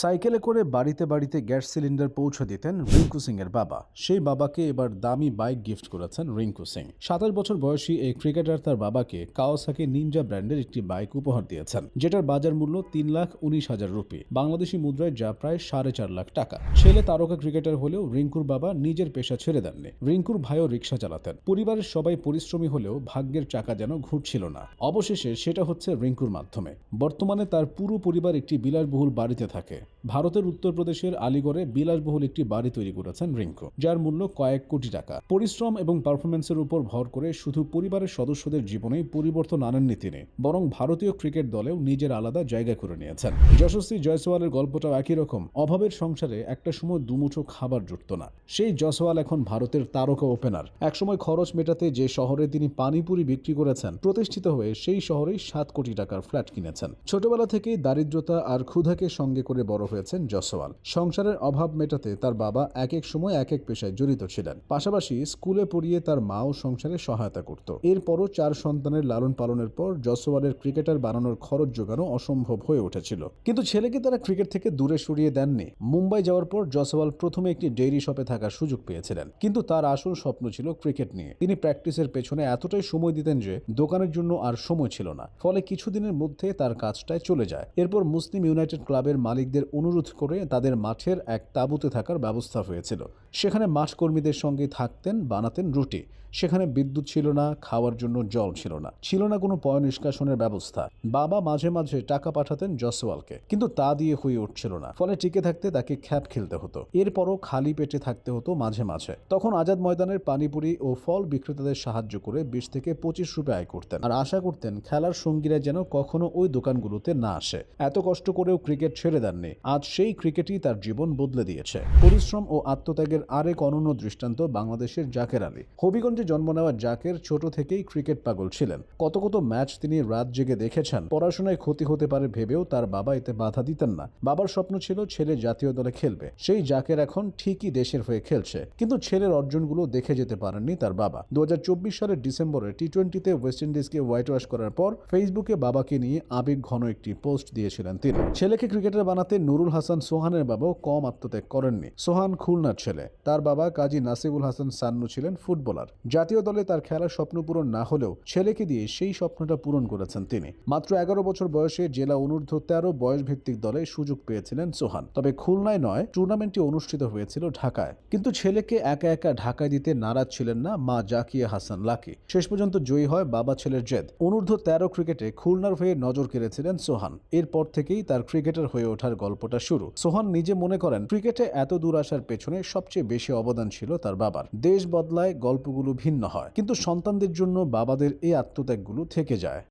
সাইকেলে করে বাড়িতে বাড়িতে গ্যাস সিলিন্ডার পৌঁছে দিতেন রিঙ্কু সিং এর বাবা। সেই বাবাকে এবার দামি বাইক গিফট করেছেন রিঙ্কু সিং। সাতাশ বছর বয়সী এই ক্রিকেটার তার বাবাকে কাওয়াসাকি নিনজা ব্র্যান্ডের একটি বাইক উপহার দিয়েছেন, যেটার বাজার মূল্য তিন লাখ উনিশ হাজার রুপি। বাংলাদেশি মুদ্রায় যা প্রায় সাড়ে চার লাখ টাকা। ছেলে তারকা ক্রিকেটার হলেও রিঙ্কুর বাবা নিজের পেশা ছেড়ে দেননি। রিঙ্কুর ভাইও রিক্সা চালাতেন। পরিবারের সবাই পরিশ্রমী হলেও ভাগ্যের চাকা যেন ঘুরছিল না। অবশেষে সেটা হচ্ছে রিঙ্কুর মাধ্যমে। বর্তমানে তার পুরো পরিবার একটি বিলাসবহুল বাড়িতে থাকে। ভারতের উত্তরপ্রদেশের আলিগড়ে বিলাসবহুল একটি বাড়ি তৈরি করেছেন রিঙ্কু যার মূল্য কয়েক কোটি টাকা। পরিশ্রম এবং পারফরমেন্সের উপর ভর করে শুধু পরিবারের সদস্যদের জীবনেই পরিবর্তন আনেননি তিনি, বরং ভারতীয় ক্রিকেট দলেও নিজের আলাদা জায়গা করে নিয়েছেন। যশস্বী জয়সওয়ালের গল্পটাও একই রকম, অভাবের সংসারে একটা সময় দুমুঠো খাবার জুটত না। সেই জয়সওয়াল এখন ভারতের তারকা ওপেনার। একসময় খরচ মেটাতে যে শহরে তিনি পানিপুরি বিক্রি করেছেন, প্রতিষ্ঠিত হয়ে সেই শহরেই সাত কোটি টাকার ফ্ল্যাট কিনেছেন। ছোটবেলা থেকেই দারিদ্রতা আর ক্ষুধাকে সঙ্গে করে বড় হয়েছেন জসওয়াল। সংসারের অভাব মেটাতে তার বাবা এক এক সময় এক এক পেশায় জড়িত ছিলেন। পাশাপাশি স্কুলে পড়িয়ে তার মাও সংসারে সহায়তা করত। এরপরও চার সন্তানের লালন পালনের পর জসওয়ালের ক্রিকেটার বানানোর খরচ জোগানো অসম্ভব হয়ে উঠেছিল। কিন্তু ছেলেকে তারা ক্রিকেট থেকে দূরে সরিয়ে দেননি। মুম্বাই যাওয়ার পর জসওয়াল প্রথমে একটি ডেইরি শপে থাকার সুযোগ পেয়েছিলেন। কিন্তু তার আসল স্বপ্ন ছিল ক্রিকেট নিয়ে। তিনি প্র্যাকটিসের পেছনে এতটাই সময় দিতেন যে দোকানের জন্য আর সময় ছিল না। ফলে কিছুদিনের মধ্যে তার কাজটায় চলে যায়। এরপর মুসলিম ইউনাইটেড ক্লাবের মালিকদের অনুরোধ করে তাদের মাঠের এক তাঁবুতে থাকার ব্যবস্থা হয়েছিল। সেখানে মাঠ কর্মীদের সঙ্গে থাকতেন, বানাতেন রুটি। সেখানে বিদ্যুৎ ছিল না, খাওয়ার জন্য জল ছিল না। ছিল না কোনো পয় নিষ্কাশনের ব্যবস্থা। বাবা মাঝে মাঝে টাকা পাঠাতেন জসওয়ালকে, কিন্তু তা দিয়ে হয়ে উঠছিল না। ফলে টিকে থাকতে তাকে খ্যাপ খেলতে হতো। এরপরও খালি পেটে থাকতে হতো মাঝে মাঝে। তখন আজাদ ময়দানের পানিপুরি ও ফল বিক্রেতাদের সাহায্য করে বিশ থেকে পঁচিশ রুপে আয় করতেন। আর আশা করতেন খেলার সঙ্গীরা যেন কখনো ওই দোকানগুলোতে না আসে। এত কষ্ট করেও ক্রিকেট ছেড়ে দেননি। আজ সেই ক্রিকেটই তার জীবন বদলে দিয়েছে। পরিশ্রম ও আত্মত্যাগের আরেক অনন্য দৃষ্টান্ত বাংলাদেশের জাকের আলী। হবিগঞ্জে জন্ম নেওয়া জাকের ছোট থেকেই ক্রিকেট পাগল ছিলেন। কত কত ম্যাচ তিনি রাত জেগে দেখেছেন। পড়াশোনায় ক্ষতি হতে পারে ভেবেও তার বাবা এতে বাধা দিতেন না। বাবার স্বপ্ন ছিল ছেলে জাতীয় দলে খেলবে। সেই জাকের এখন ঠিকই দেশের হয়ে খেলছে। কিন্তু ছেলের অর্জনগুলো দেখে যেতে পারেননি তার বাবা। দু হাজার চব্বিশ সালের ডিসেম্বরে টি টোয়েন্টিতে ওয়েস্ট ইন্ডিজকে হোয়াইট ওয়াশ করার পর ফেসবুকে বাবাকে নিয়ে আবেগ ঘন একটি পোস্ট দিয়েছিলেন তিনি। ছেলেকে ক্রিকেটার বানাতে নুরুল হাসান সোহানের বাবাও কম আত্মত্যাগ করেননি। সোহান খুলনার ছেলে। তার বাবা কাজী নাসিবুল হাসান সান্নু ছিলেন ফুটবলার। জাতীয় দলে তার খেলার স্বপ্ন পূরণ না হলেও ছেলেকে দিয়ে সেই স্বপ্নটা পূরণ করেছেন তিনি। মাত্র এগারো বছর বয়সে জেলা অনূর্ধ্ব তেরো বয়স ভিত্তিক দলে সুযোগ পেয়েছিলেন সোহান। তবে খুলনায় নয়, টুর্নামেন্টটি অনুষ্ঠিত হয়েছিল ঢাকায়। কিন্তু ছেলেকে একা একা ঢাকায় দিতে নারাজ ছিলেন না মা জাকিয়া হাসান লাকি। শেষ পর্যন্ত জয়ী হয় বাবা ছেলের জেদ। অনূর্ধ্ব তেরো ক্রিকেটে খুলনার হয়ে নজর কেড়েছিলেন সোহান। এরপর থেকেই তার ক্রিকেটার হয়ে ওঠার গল্পটা শুরু। সোহান নিজে মনে করেন, ক্রিকেটে এত দূর আসার পেছনে সবচেয়ে বেশি অবদান ছিল তার বাবার। দেশ বদলায় গল্পগুলো ভিন্ন হয়, কিন্তু সন্তানদের জন্য বাবাদের এই আত্মত্যাগগুলো থেকে যায়।